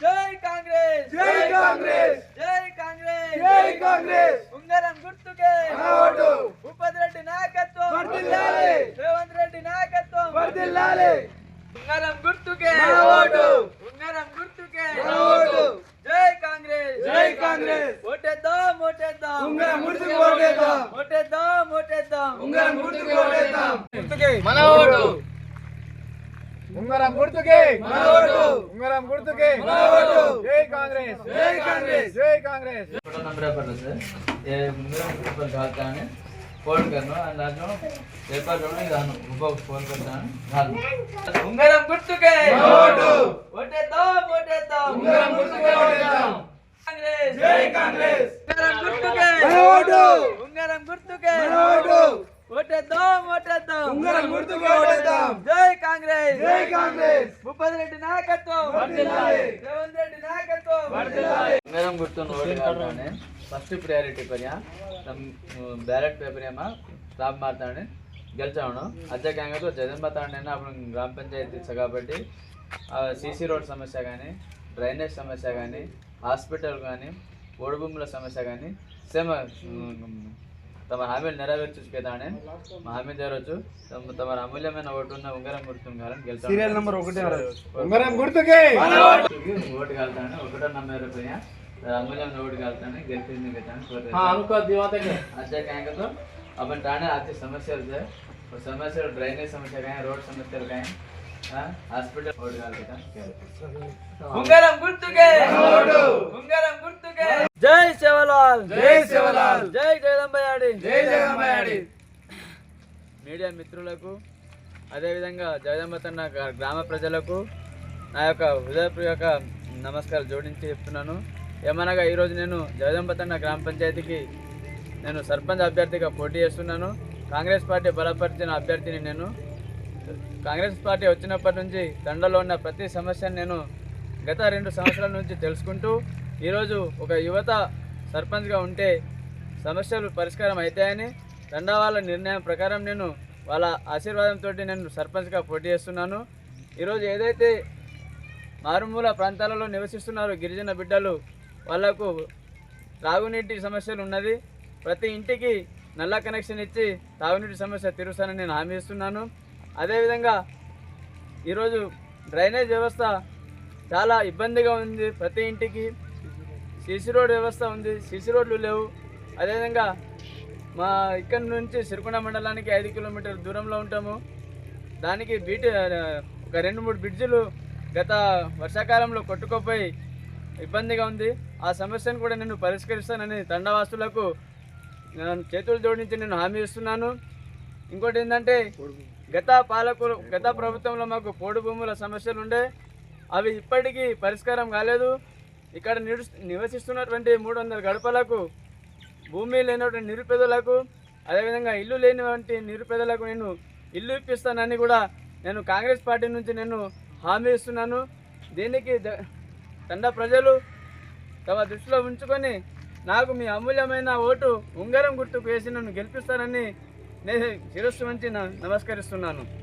జై కాంగ్రెస్. జై కాంగ్రెస్. జై కాంగ్రెస్. జై కాంగ్రెస్. ఉంగరం గుర్తుకే. భూపతి రెడ్డి నాయకత్వం. రేవంత్ రెడ్డి నాయకత్వం. ఉంగరం గుర్తుకే. ఓటు. ఉంగరం గుర్తుకే ఓటేద్దాం. గుర్తుకే. మన ఓటు. ఉంగరం గుర్తుకే. మన ఓటు. ఉంగరం గుర్తుకే. మన జై కాంగ్రెస్. జై కాంగ్రెస్. జై Congress. Photo number paper sir ఏ ఉంగరం పేపర్ కాల్తానే ఫోన్ కర్ను అండ్ దాంట్లో పేపర్లోనే దాను ఉప ఫోన్ కర్తాను దాను ఉంగరం గుర్తుకే ఓటు. ఓటేద్దాం ఓటేద్దాం. ఉంగరం ఓటేద్దాం. ఓటేద్దాం ఉంగరం గుర్తుకు ఓటేద్దాం. జై కాంగ్రెస్. జై కాంగ్రెస్. భూపతి రెడ్డి నాయకత్వం. గెలిచాను అదే కాంగ్రెస్లో జగన్ బాతాండైనా అప్పుడు గ్రామ పంచాయతీ ఇచ్చా కాబట్టి సిసి రోడ్ సమస్య కానీ డ్రైనేజ్ సమస్య కానీ హాస్పిటల్ కానీ ఓడిభూముల సమస్య కానీ సేమ తమ హామీలు నెరవేర్చుకేదానే మా హామీ చేరవచ్చు తమ తమ అమూల్యమైన ఓటు ఉన్న ఉంగరం గుర్తుంగాలని గెలిచాను సీరియల్ నంబర్ ఒకటే ఉంగరం గుర్తుకే ఓటు కలుతాను ఒకటో నమ్మేరు పోయా అమూల్యం ఓటు కలుతాను గెలిపింది हाँ हमको दिवाते के अच्छा कहेंगे तो अपन ठाणे आती समस्या से और समस्या ड्रेनेज समस्या का है रोड समस्या का है हाँ हॉस्पिटल ओट गाल ఉంగరం గుర్తుకే ఓటు. ఉంగరం గుర్తుకే జై శివలాల్. జై శివలాల్. జై జగదంబయాడి. జై జగన్మయాడి మీడియా మిత్రులకు అదేవిధంగా జగదంబతన్న గ్రా- గ్రామ ప్రజలకు నా యొక్క హృదయపూర్వక నమస్కారాలు జోడించి చెప్తున్నాను. ఏమనగా ఈరోజు నేను జగదంబతన్న గ్రామ పంచాయతీకి నేను సర్పంచ్ అభ్యర్థిగా పోటీ చేస్తున్నాను. కాంగ్రెస్ పార్టీ బలపరిచిన అభ్యర్థిని నేను. కాంగ్రెస్ పార్టీ వచ్చినప్పటి నుంచి దండలో ఉన్న ప్రతి సమస్యను నేను గత రెండు సంవత్సరాల నుంచి తెలుసుకుంటూ ఈరోజు ఒక యువత సర్పంచ్గా ఉంటే సమస్యలు పరిష్కారం అవుతాయని దండా వాళ్ళ నిర్ణయం ప్రకారం నేను వాళ్ళ ఆశీర్వాదంతో నేను సర్పంచ్గా పోటీ చేస్తున్నాను. ఈరోజు ఏదైతే మారుమూల ప్రాంతాలలో నివసిస్తున్నారో గిరిజన బిడ్డలు వాళ్ళకు తాగునీటి సమస్యలు ఉన్నది. ప్రతి ఇంటికి నల్ల కనెక్షన్ ఇచ్చి తాగునీటి సమస్య తీరుస్తానని నేను హామీ ఇస్తున్నాను. అదేవిధంగా ఈరోజు డ్రైనేజ్ వ్యవస్థ చాలా ఇబ్బందిగా ఉంది ప్రతి ఇంటికి. సీసీ రోడ్ వ్యవస్థ ఉంది. సీసీ రోడ్లు లేవు. అదేవిధంగా మా ఇక్కడి నుంచి సిరికొండ మండలానికి ఐదు కిలోమీటర్ల దూరంలో ఉంటాము. దానికి బీటి ఒక రెండు మూడు బ్రిడ్జిలు గత వర్షాకాలంలో కొట్టుకోపోయి ఇబ్బందిగా ఉంది. ఆ సమస్యను కూడా నేను పరిష్కరిస్తానని తండవాసులకు నేను చేతులు జోడించి నేను హామీ ఇస్తున్నాను. ఇంకోటి ఏంటంటే గత పాలకులు గత ప్రభుత్వంలో మాకు పోడు భూముల సమస్యలు ఉండే అవి ఇప్పటికీ పరిష్కారం కాలేదు. ఇక్కడ నివసిస్తున్నటువంటి మూడు వందల గడపలకు భూమి లేనటువంటి నిరుపేదలకు అదేవిధంగా ఇల్లు లేనివంటి నిరుపేదలకు నేను ఇల్లు ఇప్పిస్తానని కూడా నేను కాంగ్రెస్ పార్టీ నుంచి నేను హామీ ఇస్తున్నాను. దీనికి ద- తండ ప్రజలు తమ దృష్టిలో ఉంచుకొని నాకు మీ అమూల్యమైన ఓటు ఉంగరం గుర్తుకు వేసి నన్ను గెలిపిస్తారని నేను శిరస్సు వంచి న- నమస్కరిస్తున్నాను.